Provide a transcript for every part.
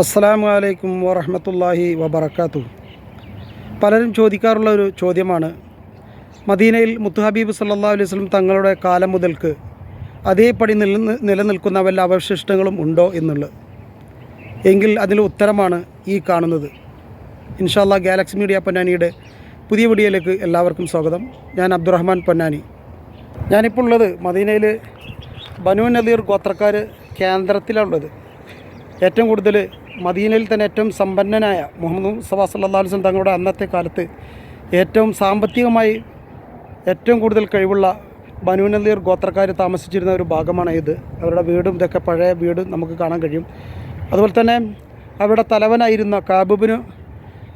അസ്സലാമു അലൈക്കും വറഹമത്തല്ലാഹി വബർക്കാത്തു പലരും ചോദിക്കാറുള്ള ഒരു ചോദ്യമാണ് മദീനയിൽ മുത്തു ഹബീബ് സല്ലാ അലൈഹി വസ്ലം തങ്ങളുടെ കാലം മുതൽക്ക് അതേപടി നില നിലനിൽക്കുന്ന വല്ല അവശിഷ്ടങ്ങളും ഉണ്ടോ എന്നുള്ളത്. എങ്കിൽ അതിൽ ഉത്തരമാണ് ഈ കാണുന്നത്. ഇൻഷാല്ലാ ഗാലക്സി മീഡിയ പൊന്നാനിയുടെ പുതിയ വീഡിയോയിലേക്ക് എല്ലാവർക്കും സ്വാഗതം. ഞാൻ അബ്ദുറഹ്മാൻ പൊന്നാനി. ഞാനിപ്പോൾ ഉള്ളത് മദീനയിൽ ബനു നദീർ ഗോത്രക്കാർ കേന്ദ്രത്തിലുള്ളത് ഏറ്റവും കൂടുതൽ മദീനയിൽ തന്നെ ഏറ്റവും സമ്പന്നനായ മുഹമ്മദ് മുസ്തഫ സല്ലാ അലുസ്ലം തങ്ങളുടെ അന്നത്തെ കാലത്ത് ഏറ്റവും സാമ്പത്തികമായി ഏറ്റവും കൂടുതൽ കഴിവുള്ള ബനു ഗോത്രക്കാർ താമസിച്ചിരുന്ന ഒരു ഭാഗമാണ് ഇത്. അവരുടെ വീടും ഇതൊക്കെ പഴയ വീട് നമുക്ക് കാണാൻ കഴിയും. അതുപോലെ തന്നെ അവരുടെ തലവനായിരുന്ന കാബുബിന്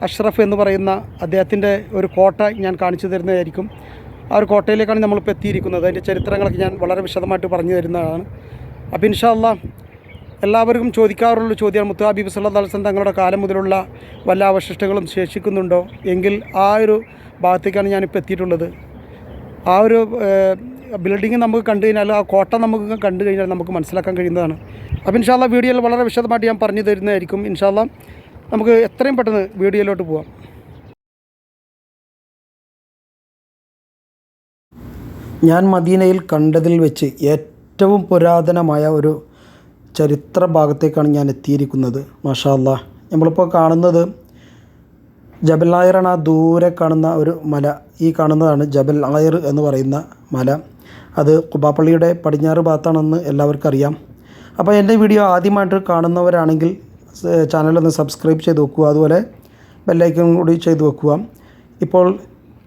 അഷ്റഫ് എന്ന് പറയുന്ന അദ്ദേഹത്തിന്റെ ഒരു കോട്ട ഞാൻ കാണിച്ചു തരുന്നതായിരിക്കും. ആ ഒരു കോട്ടയിലേക്കാണ് നമ്മളിപ്പോൾ എത്തിയിരിക്കുന്നത്. അതിന്റെ ചരിത്രങ്ങളൊക്കെ ഞാൻ വളരെ വിശദമായിട്ട് പറഞ്ഞു തരുന്നതാണ്. അപ്പോൾ ഇൻഷാല്ല എല്ലാവർക്കും ചോദിക്കാറുള്ള ചോദ്യം മുത്തു ഹബീബ് സല്ലാ അലൈഹി തങ്ങളുടെ കാലം മുതലുള്ള വല്ല അവശിഷ്ടങ്ങളും ശേഷിക്കുന്നുണ്ടോ? എങ്കിൽ ആ ഒരു ഭാഗത്തേക്കാണ് ഞാനിപ്പോൾ എത്തിയിട്ടുള്ളത്. ആ ഒരു ബിൽഡിങ് നമുക്ക് കണ്ടു കഴിഞ്ഞാൽ ആ കോട്ട നമുക്ക് കണ്ടു കഴിഞ്ഞാൽ നമുക്ക് മനസ്സിലാക്കാൻ കഴിയുന്നതാണ്. അപ്പോൾ ഇൻഷാല്ല വീഡിയോയിൽ വളരെ വിശദമായിട്ട് ഞാൻ പറഞ്ഞു തരുന്നതായിരിക്കും. ഇൻഷാല്ല നമുക്ക് എത്രയും പെട്ടെന്ന് വീഡിയോയിലോട്ട് പോവാം. ഞാൻ മദീനയിൽ കണ്ടതിൽ വെച്ച് ഏറ്റവും പുരാതനമായ ഒരു ചരിത്ര ഭാഗത്തേക്കാണ് ഞാൻ എത്തിയിരിക്കുന്നത്. മാഷാ അല്ലാ നമ്മളിപ്പോൾ കാണുന്നത് ജബൽ ആയറാണ് ആ ദൂരെ കാണുന്ന ഒരു മല. ഈ കാണുന്നതാണ് ജബൽ ആയർ എന്ന് പറയുന്ന മല. അത് കുബാപ്പള്ളിയുടെ പടിഞ്ഞാറ് ഭാഗത്താണെന്ന് എല്ലാവർക്കും അറിയാം അപ്പോൾ എന്റെ വീഡിയോ ആദ്യമായിട്ട് കാണുന്നവരാണെങ്കിൽ ചാനലൊന്ന് സബ്സ്ക്രൈബ് ചെയ്ത് വെക്കുക. അതുപോലെ ബെല്ലൈക്കും കൂടി ചെയ്ത് വെക്കുക. ഇപ്പോൾ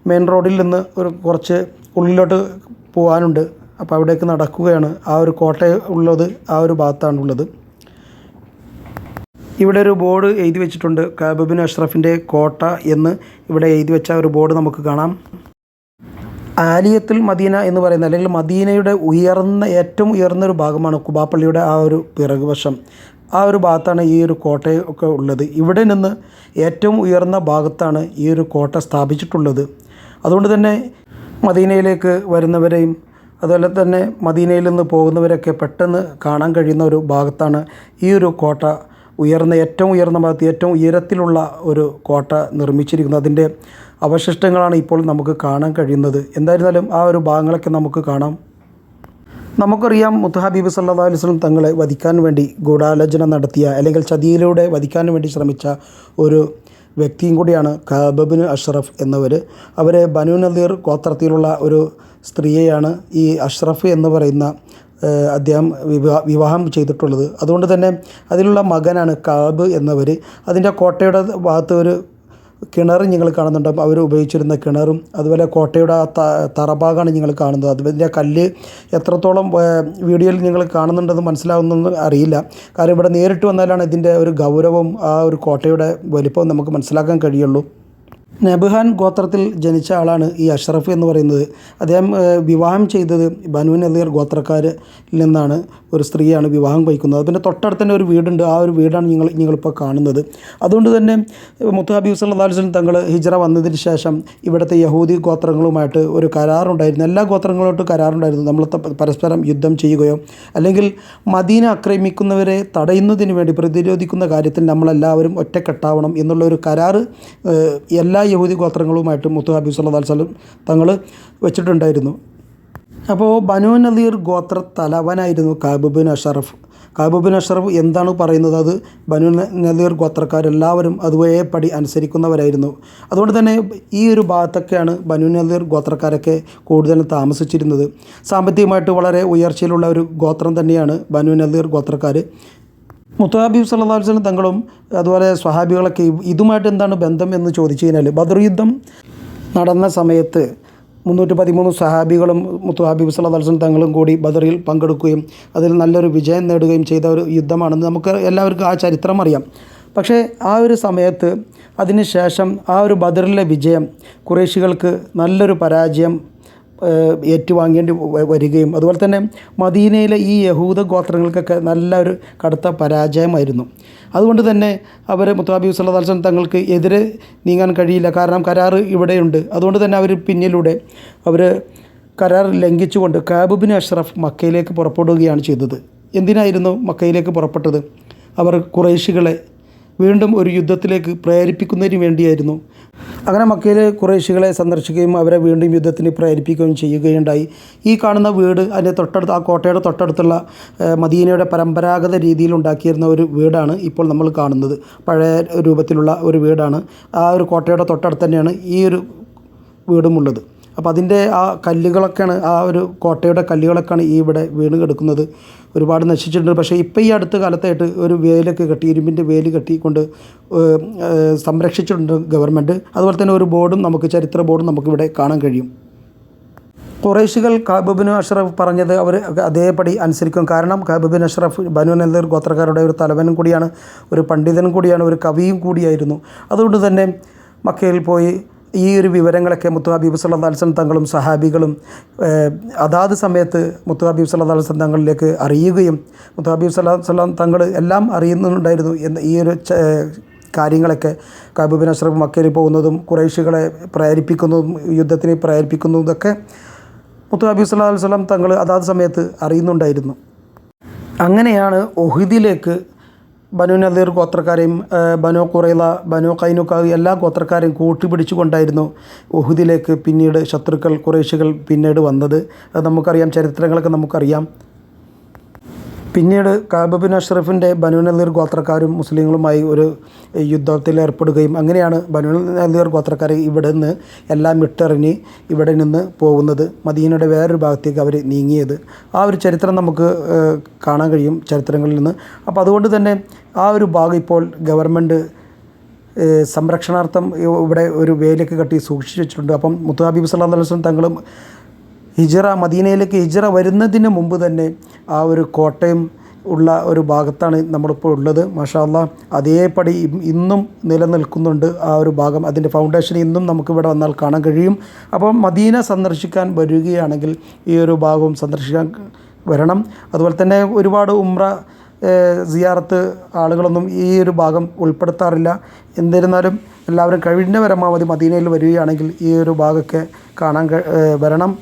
മെയിൻ റോഡിൽ നിന്ന് ഒരു കുറച്ച് ഉള്ളിലോട്ട് പോകാനുണ്ട്. അപ്പോൾ അവിടേക്ക് നടക്കുകയാണ്. ആ ഒരു കോട്ട ഉള്ളത് ആ ഒരു ഭാഗത്താണുള്ളത് ഇവിടെ ഒരു ബോർഡ് എഴുതി വെച്ചിട്ടുണ്ട്. കാബുബിൻ അഷ്റഫിന്റെ കോട്ട എന്ന് ഇവിടെ എഴുതി വെച്ച ഒരു ബോർഡ് നമുക്ക് കാണാം. ആലിയത്തുൽ മദീന എന്ന് പറയുന്ന അല്ലെങ്കിൽ മദീനയുടെ ഉയർന്ന ഏറ്റവും ഉയർന്ന ഒരു ഭാഗമാണ് കുബാപ്പള്ളിയുടെ ആ ഒരു പിറകുവശം. ആ ഒരു ഭാഗത്താണ് ഈ ഒരു കോട്ടയൊക്കെ ഉള്ളത്. ഇവിടെ നിന്ന് ഏറ്റവും ഉയർന്ന ഭാഗത്താണ് ഈ ഒരു കോട്ട സ്ഥാപിച്ചിട്ടുള്ളത്. അതുകൊണ്ട് തന്നെ മദീനയിലേക്ക് വരുന്നവരെയും അതുപോലെ തന്നെ മദീനയിൽ നിന്ന് പോകുന്നവരൊക്കെ പെട്ടെന്ന് കാണാൻ കഴിയുന്ന ഒരു ഭാഗത്താണ് ഈ ഒരു കോട്ട ഉയർന്ന ഏറ്റവും ഉയർന്ന ഭാഗത്ത് ഏറ്റവും ഉയരത്തിലുള്ള ഒരു കോട്ട നിർമ്മിച്ചിരിക്കുന്നത്. അതിന്റെ അവശിഷ്ടങ്ങളാണ് ഇപ്പോൾ നമുക്ക് കാണാൻ കഴിയുന്നത്. എന്തായിരുന്നാലും ആ ഒരു ഭാഗങ്ങളൊക്കെ നമുക്ക് കാണാം. നമുക്കറിയാം മുത്തഹബീബ് സല്ലാ അലൈഹി വസല്ലം തങ്ങളെ വധിക്കാൻ വേണ്ടി ഗൂഢാലോചന നടത്തിയ അല്ലെങ്കിൽ ചതിയിലൂടെ വധിക്കാൻ വേണ്ടി ശ്രമിച്ച ഒരു വ്യക്തിയും കൂടിയാണ് കബബിന് അഷ്റഫ് എന്നവർ അവർ ബനു നദീർ ഗോത്രത്തിലുള്ള ഒരു സ്ത്രീയെയാണ് ഈ അഷ്റഫ് എന്ന് പറയുന്ന അദ്ദേഹം വിവാഹ വിവാഹം ചെയ്തിട്ടുള്ളത്. അതുകൊണ്ട് തന്നെ അതിലുള്ള മകനാണ് കാബ് എന്നവർ അതിന്റെ കോട്ടയുടെ ഭാഗത്ത് ഒരു കിണർ നിങ്ങൾ കാണുന്നുണ്ട്. അവർ ഉപയോഗിച്ചിരുന്ന കിണറും അതുപോലെ കോട്ടയുടെ ആ തറഭാഗമാണ് നിങ്ങൾ കാണുന്നത്. അതിന്റെ കല്ല് എത്രത്തോളം വീഡിയോയിൽ നിങ്ങൾ കാണുന്നുണ്ടെന്ന് മനസ്സിലാവുന്നൊന്നും അറിയില്ല. കാരണം ഇവിടെ നേരിട്ട് വന്നാലാണ് ഇതിന്റെ ഒരു ഗൗരവം ആ ഒരു കോട്ടയുടെ വലിപ്പം നമുക്ക് മനസ്സിലാക്കാൻ കഴിയുള്ളൂ. നബുഹാൻ ഗോത്രത്തിൽ ജനിച്ച ആളാണ് ഈ അഷ്റഫ് എന്ന് പറയുന്നത്. അദ്ദേഹം വിവാഹം ചെയ്തത് ബനു നദീർ ഗോത്രക്കാരിൽ നിന്നാണ്. ഒരു സ്ത്രീയാണ് വിവാഹം കഴിക്കുന്നത്. അതിന്റെ തൊട്ടടുത്ത് തന്നെ ഒരു വീടുണ്ട്. ആ ഒരു വീടാണ് നിങ്ങൾ നിങ്ങളിപ്പോൾ കാണുന്നത്. അതുകൊണ്ട് തന്നെ മുത്തഹാബി സല്ലാ വസ്ലം തങ്ങൾ ഹിജറ വന്നതിന് ശേഷം ഇവിടുത്തെ യഹൂദി ഗോത്രങ്ങളുമായിട്ട് ഒരു കരാറുണ്ടായിരുന്നു. എല്ലാ ഗോത്രങ്ങളോട്ടും കരാറുണ്ടായിരുന്നു. നമ്മൾ പരസ്പരം യുദ്ധം ചെയ്യുകയോ അല്ലെങ്കിൽ മദീന ആക്രമിക്കുന്നവരെ തടയുന്നതിന് വേണ്ടി പ്രതിരോധിക്കുന്ന കാര്യത്തിൽ നമ്മളെല്ലാവരും ഒറ്റക്കെട്ടാവണം എന്നുള്ള ഒരു കരാറ് എല്ലാ യഹൂദി ഗോത്രങ്ങളുമായിട്ട് മുത്തു ഹബീബ് സല്ലാ വസ്ലം തങ്ങൾ വെച്ചിട്ടുണ്ടായിരുന്നു. അപ്പോൾ ബനു നദീർ ഗോത്ര തലവനായിരുന്നു കാബുബിൻ അഷറഫ്. കാബുബിൻ അഷറഫ് എന്താണ് പറയുന്നത്? അത് ബനു നദീർ ഗോത്രക്കാരെല്ലാവരും അതുവേ പടി അനുസരിക്കുന്നവരായിരുന്നു. അതുകൊണ്ട് തന്നെ ഈ ഒരു ഭാഗത്തൊക്കെയാണ് ബനു നദീർ ഗോത്രക്കാരൊക്കെ കൂടുതലും താമസിച്ചിരുന്നത്. സാമ്പത്തികമായിട്ട് വളരെ ഉയർച്ചയിലുള്ള ഒരു ഗോത്രം തന്നെയാണ് ബനു നദീർ ഗോത്രക്കാർ മുത്തഹാബീബ് സല്ലാ വസ്ലം തങ്ങളും അതുപോലെ സ്വഹാബികളൊക്കെ ഇതുമായിട്ട് എന്താണ് ബന്ധം എന്ന് ചോദിച്ചു കഴിഞ്ഞാൽ ബദർ യുദ്ധം നടന്ന സമയത്ത് മുന്നൂറ്റി പതിമൂന്ന് സഹാബികളും മുത്തുഹാബിബ് സല്ലാ വസ്ലം തങ്ങളും കൂടി ബദറിൽ പങ്കെടുക്കുകയും അതിൽ നല്ലൊരു വിജയം നേടുകയും ചെയ്ത ഒരു യുദ്ധമാണെന്ന് നമുക്ക് എല്ലാവർക്കും ആ ചരിത്രം അറിയാം. പക്ഷേ ആ ഒരു സമയത്ത് അതിനുശേഷം ആ ഒരു ബദറിലെ വിജയം കുറേശികൾക്ക് നല്ലൊരു പരാജയം ഏറ്റുവാങ്ങേണ്ടി വരികയും അതുപോലെ തന്നെ മദീനയിലെ ഈ യഹൂദ ഗോത്രങ്ങൾക്കൊക്കെ നല്ലൊരു കടുത്ത പരാജയമായിരുന്നു. അതുകൊണ്ട് തന്നെ അവർ മുത്താബി സല്ലാസ്ലം തങ്ങൾക്ക് എതിരെ നീങ്ങാൻ കഴിയില്ല. കാരണം കരാർ ഇവിടെയുണ്ട്. അതുകൊണ്ട് തന്നെ അവർ പിന്നിലൂടെ അവർ കരാർ ലംഘിച്ചുകൊണ്ട് കാബുബിൻ അഷ്റഫ് മക്കയിലേക്ക് പുറപ്പെടുകയാണ് ചെയ്തത്. എന്തിനായിരുന്നു മക്കയിലേക്ക് പുറപ്പെട്ടത്? അവർ കുറേശികളെ വീണ്ടും ഒരു യുദ്ധത്തിലേക്ക് പ്രേരിപ്പിക്കുന്നതിന് വേണ്ടിയായിരുന്നു. അങ്ങനെ മക്കയിലെ കുറേശികളെ സന്ദർശിക്കുകയും അവരെ വീണ്ടും യുദ്ധത്തിന് പ്രേരിപ്പിക്കുകയും ചെയ്യുകയുണ്ടായി. ഈ കാണുന്ന വീട് അതിന്റെ തൊട്ടടുത്ത് ആ കോട്ടയുടെ തൊട്ടടുത്തുള്ള മദീനയുടെ പരമ്പരാഗത രീതിയിൽ ഉണ്ടാക്കിയിരുന്ന ഒരു വീടാണ് ഇപ്പോൾ നമ്മൾ കാണുന്നത്. പഴയ രൂപത്തിലുള്ള ഒരു വീടാണ്. ആ ഒരു കോട്ടയുടെ തൊട്ടടുത്ത് തന്നെയാണ് ഈ ഒരു വീടുമുള്ളത് അപ്പോൾ അതിന്റെ ആ കല്ലുകളൊക്കെയാണ് ആ ഒരു കോട്ടയുടെ കല്ലുകളൊക്കെയാണ് ഈ ഇവിടെ വീണ് കിടക്കുന്നത്. ഒരുപാട് നശിച്ചിട്ടുണ്ട്. പക്ഷേ ഇപ്പോൾ ഈ അടുത്ത കാലത്തായിട്ട് ഒരു വേലൊക്കെ കെട്ടി ഇരുമ്പിന്റെ വേൽ കെട്ടിക്കൊണ്ട് സംരക്ഷിച്ചിട്ടുണ്ട് ഗവൺമെന്റ് അതുപോലെ തന്നെ ഒരു ബോർഡും നമുക്ക് ചരിത്ര ബോർഡും നമുക്കിവിടെ കാണാൻ കഴിയും. കുറേശികൾ കാബുബിനു അഷ്റഫ് പറഞ്ഞത് അവർ അതേപടി അനുസരിക്കും. കാരണം കാബുബിൻ അഷ്റഫ് ബനു നല്ലർ ഗോത്രക്കാരുടെ ഒരു തലവനും കൂടിയാണ് ഒരു പണ്ഡിതനും കൂടിയാണ് ഒരു കവിയും കൂടിയായിരുന്നു. അതുകൊണ്ട് തന്നെ മക്കയിൽ പോയി ഈ ഒരു വിവരങ്ങളൊക്കെ മുത്തു ഹബീബ് സല്ലാ അലിസ്ലം തങ്ങളും സഹാബികളും അതാത് സമയത്ത് മുത്തു ഹബീബ് സല്ലാ അലിസ്ലം തങ്ങളിലേക്ക് അറിയുകയും മുത്തു ഹബീബ് സല്ലാ വല്ലം തങ്ങൾ എല്ലാം അറിയുന്നുണ്ടായിരുന്നു എന്ന് ഈ ഒരു കാര്യങ്ങളൊക്കെ. കബൂബിൻ അഷ്റഫ് മക്കയിൽ പോകുന്നതും കുറേശികളെ പ്രേരിപ്പിക്കുന്നതും യുദ്ധത്തിന് പ്രേരിപ്പിക്കുന്നതും ഒക്കെ മുത്തു ഹബീബ് സല്ലാ അലൈഹി സ്വലം തങ്ങൾ അതാത് സമയത്ത് അറിയുന്നുണ്ടായിരുന്നു. അങ്ങനെയാണ് ഒഹിദിലേക്ക് ബനു നദീർ ഗോത്രക്കാരെയും ബനു കുറൈല ബനു കൈനുക്കാവ് എല്ലാ ഗോത്രക്കാരെയും കൂട്ടിപ്പിടിച്ചുകൊണ്ടായിരുന്നു ഉഹുദിലേക്ക് പിന്നീട് ശത്രുക്കൾ കുറേശികൾ പിന്നീട് വന്നത്. അത് നമുക്കറിയാം ചരിത്രങ്ങളൊക്കെ നമുക്കറിയാം. പിന്നീട് കാബബിൻ അഷ്റഫിന്റെ ബനു നദീർ ഗോത്രക്കാരും മുസ്ലിങ്ങളുമായി ഒരു യുദ്ധത്തിൽ ഏർപ്പെടുകയും അങ്ങനെയാണ് ബനു നദീർ ഗോത്രക്കാർ ഇവിടെ നിന്ന് എല്ലാം വിട്ടെറിഞ്ഞ് ഇവിടെ നിന്ന് പോകുന്നത് മദീനയുടെ വേറൊരു ഭാഗത്തേക്ക് അവർ നീങ്ങിയത്. ആ ഒരു ചരിത്രം നമുക്ക് കാണാൻ കഴിയും ചരിത്രങ്ങളിൽ നിന്ന്. അപ്പോൾ അതുകൊണ്ട് തന്നെ ആ ഒരു ഭാഗം ഇപ്പോൾ ഗവൺമെന്റ് സംരക്ഷണാർത്ഥം ഇവിടെ ഒരു വേലൊക്കെ കെട്ടി സൂക്ഷിച്ചു വെച്ചിട്ടുണ്ട്. അപ്പം മുത്തുഹാബിബ് സല്ലാ അലൈഹി തങ്ങളും ഹിജറ മദീനയിലേക്ക് ഹിജറ വരുന്നതിന് മുമ്പ് തന്നെ ആ ഒരു കോട്ടയം ഉള്ള ഒരു ഭാഗത്താണ് നമ്മളിപ്പോൾ ഉള്ളത്. മാഷാല്ല അതേപടി ഇന്നും നിലനിൽക്കുന്നുണ്ട് ആ ഒരു ഭാഗം. അതിന്റെ ഫൗണ്ടേഷൻ ഇന്നും നമുക്കിവിടെ വന്നാൽ കാണാൻ കഴിയും. അപ്പം മദീന സന്ദർശിക്കാൻ വരികയാണെങ്കിൽ ഈ ഒരു ഭാഗവും സന്ദർശിക്കാൻ വരണം. അതുപോലെ തന്നെ ഒരുപാട് ഉമ്ര സിയാറത്ത് ആളുകളൊന്നും ഈ ഒരു ഭാഗം ഉൾപ്പെടുത്താറില്ല. എന്നിരുന്നാലും എല്ലാവരും കഴിഞ്ഞ പരമാവധി മദീനയിൽ വരികയാണെങ്കിൽ ഈ ഒരു ഭാഗമൊക്കെ കാണാൻ വരണം.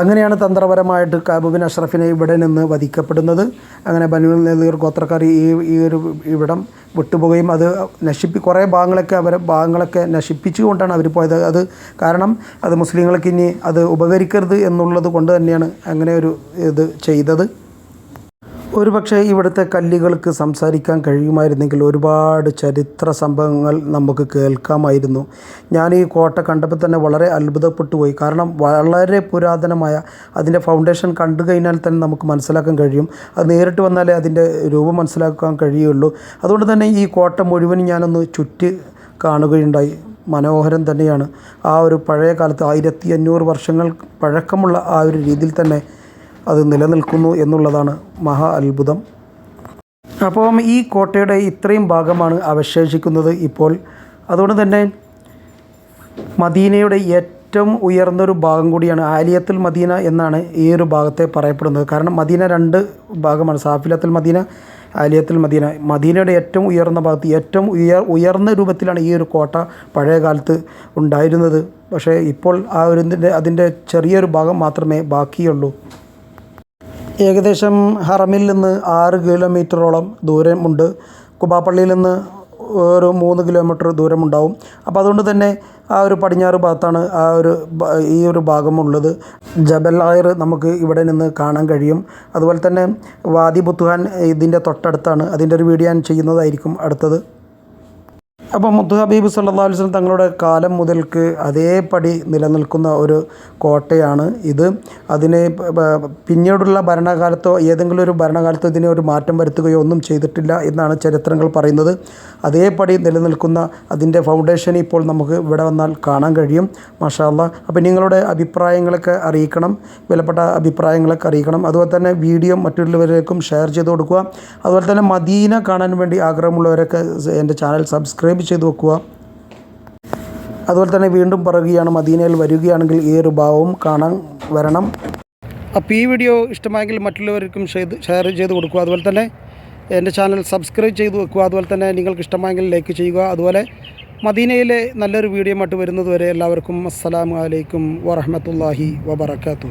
അങ്ങനെയാണ് തന്ത്രപരമായിട്ട് കാബുബിൻ അഷ്റഫിനെ ഇവിടെ നിന്ന് വധിക്കപ്പെടുന്നത്. അങ്ങനെ ബനു നദീർ ഗോത്രക്കാർ ഈ ഈ ഒരു ഇവിടം വിട്ടുപോവുകയും അത് നശിപ്പി കുറേ ഭാഗങ്ങളൊക്കെ അവരെ ഭാഗങ്ങളൊക്കെ നശിപ്പിച്ചുകൊണ്ടാണ് അവർ പോയത്. അത് കാരണം അത് മുസ്ലിങ്ങൾക്ക് ഇനി അത് ഉപകരിക്കരുത് എന്നുള്ളത് കൊണ്ട് തന്നെയാണ് അങ്ങനെ ഒരു ഇത് ചെയ്തത്. ഒരുപക്ഷെ ഇവിടുത്തെ കല്ലുകൾക്ക് സംസാരിക്കാൻ കഴിയുമായിരുന്നെങ്കിൽ ഒരുപാട് ചരിത്ര സംഭവങ്ങൾ നമുക്ക് കേൾക്കാമായിരുന്നു. ഞാൻ ഈ കോട്ട കണ്ടപ്പോൾ തന്നെ വളരെ അത്ഭുതപ്പെട്ടു പോയി. കാരണം വളരെ പുരാതനമായ അതിന്റെ ഫൗണ്ടേഷൻ കണ്ടു കഴിഞ്ഞാൽ തന്നെ നമുക്ക് മനസ്സിലാക്കാൻ കഴിയും. അത് നേരിട്ട് വന്നാലേ അതിന്റെ രൂപം മനസ്സിലാക്കാൻ കഴിയുള്ളൂ. അതുകൊണ്ട് തന്നെ ഈ കോട്ട മുഴുവനും ഞാനൊന്ന് ചുറ്റി കാണുകയുണ്ടായി. മനോഹരം തന്നെയാണ്. ആ ഒരു പഴയ കാലത്ത് ആയിരത്തി അഞ്ഞൂറ് വർഷങ്ങൾ പഴക്കമുള്ള ആ ഒരു രീതിയിൽ തന്നെ അത് നിലനിൽക്കുന്നു എന്നുള്ളതാണ് മഹാ അത്ഭുതം. അപ്പം ഈ കോട്ടയുടെ ഇത്രയും ഭാഗമാണ് അവശേഷിക്കുന്നത് ഇപ്പോൾ. അതുകൊണ്ട് തന്നെ മദീനയുടെ ഏറ്റവും ഉയർന്നൊരു ഭാഗം കൂടിയാണ് ആലിയത്തുൽ മദീന എന്നാണ് ഈ ഒരു ഭാഗത്തെ പറയപ്പെടുന്നത്. കാരണം മദീന രണ്ട് ഭാഗമാണ്. സാഫിലത്തുൽ മദീന ആലിയത്തുൽ മദീന. മദീനയുടെ ഏറ്റവും ഉയർന്ന ഭാഗത്ത് ഏറ്റവും ഉയർ ഉയർന്ന രൂപത്തിലാണ് ഈ ഒരു കോട്ട പഴയ കാലത്ത് ഉണ്ടായിരുന്നത്. പക്ഷേ ഇപ്പോൾ ആ ഒരു അതിന്റെ ചെറിയൊരു ഭാഗം മാത്രമേ ബാക്കിയുള്ളൂ. ഏകദേശം ഹറമിൽ നിന്ന് ആറ് കിലോമീറ്ററോളം ദൂരമുണ്ട്. കുബാപ്പള്ളിയിൽ നിന്ന് ഒരു മൂന്ന് കിലോമീറ്റർ ദൂരമുണ്ടാവും. അപ്പോൾ അതുകൊണ്ട് തന്നെ ആ ഒരു പടിഞ്ഞാറ് ഭാഗത്താണ് ആ ഒരു ഈ ഒരു ഭാഗമുള്ളത്. ജബൽ ആയർ നമുക്ക് ഇവിടെ നിന്ന് കാണാൻ കഴിയും. അതുപോലെ തന്നെ വാദി ബുത്തുഹാൻ ഇതിന്റെ തൊട്ടടുത്താണ്. അതിന്റെ ഒരു വീഡിയോ ഞാൻ ചെയ്യുന്നതായിരിക്കും അടുത്തത്. അപ്പോൾ മുത്തു ഹബീബ് സല്ലാ വസ്ലം തങ്ങളുടെ കാലം മുതൽക്ക് അതേപടി നിലനിൽക്കുന്ന ഒരു കോട്ടയാണ് ഇത്. അതിനെ പിന്നീടുള്ള ഭരണകാലത്തോ ഏതെങ്കിലും ഒരു ഭരണകാലത്തോ ഇതിനെ ഒരു മാറ്റം വരുത്തുകയോ ഒന്നും ചെയ്തിട്ടില്ല എന്നാണ് ചരിത്രങ്ങൾ പറയുന്നത്. അതേപടി നിലനിൽക്കുന്ന അതിന്റെ ഫൗണ്ടേഷൻ ഇപ്പോൾ നമുക്ക് ഇവിടെ വന്നാൽ കാണാൻ കഴിയും മഷാല്ല അപ്പോൾ നിങ്ങളുടെ അഭിപ്രായങ്ങളൊക്കെ അറിയിക്കണം വിലപ്പെട്ട അഭിപ്രായങ്ങളൊക്കെ അറിയിക്കണം. അതുപോലെ തന്നെ വീഡിയോ മറ്റുള്ളവരിലേക്കും ഷെയർ ചെയ്ത് കൊടുക്കുക. അതുപോലെ തന്നെ മദീന കാണാൻ വേണ്ടി ആഗ്രഹമുള്ളവരൊക്കെ എന്റെ ചാനൽ സബ്സ്ക്രൈബ് ചെയ്ത് വെക്കുക. അതുപോലെ തന്നെ വീണ്ടും പറയുകയാണ് മദീനയിൽ വരികയാണെങ്കിൽ ഈ ഒരു ഭാവവും കാണാൻ വരണം. അപ്പോൾ ഈ വീഡിയോ ഇഷ്ടമായെങ്കിൽ മറ്റുള്ളവർക്കും ചെയ്ത് ഷെയർ ചെയ്ത് കൊടുക്കുക. അതുപോലെ തന്നെ എന്റെ ചാനൽ സബ്സ്ക്രൈബ് ചെയ്ത് വെക്കുക. അതുപോലെ തന്നെ നിങ്ങൾക്ക് ഇഷ്ടമായെങ്കിൽ ലൈക്ക് ചെയ്യുക. അതുപോലെ മദീനയിലെ നല്ലൊരു വീഡിയോ മറ്റ് വരുന്നതുവരെ എല്ലാവർക്കും അസ്സലാമു അലൈക്കും വറഹമത്തല്ലാഹി വബർക്കാത്തു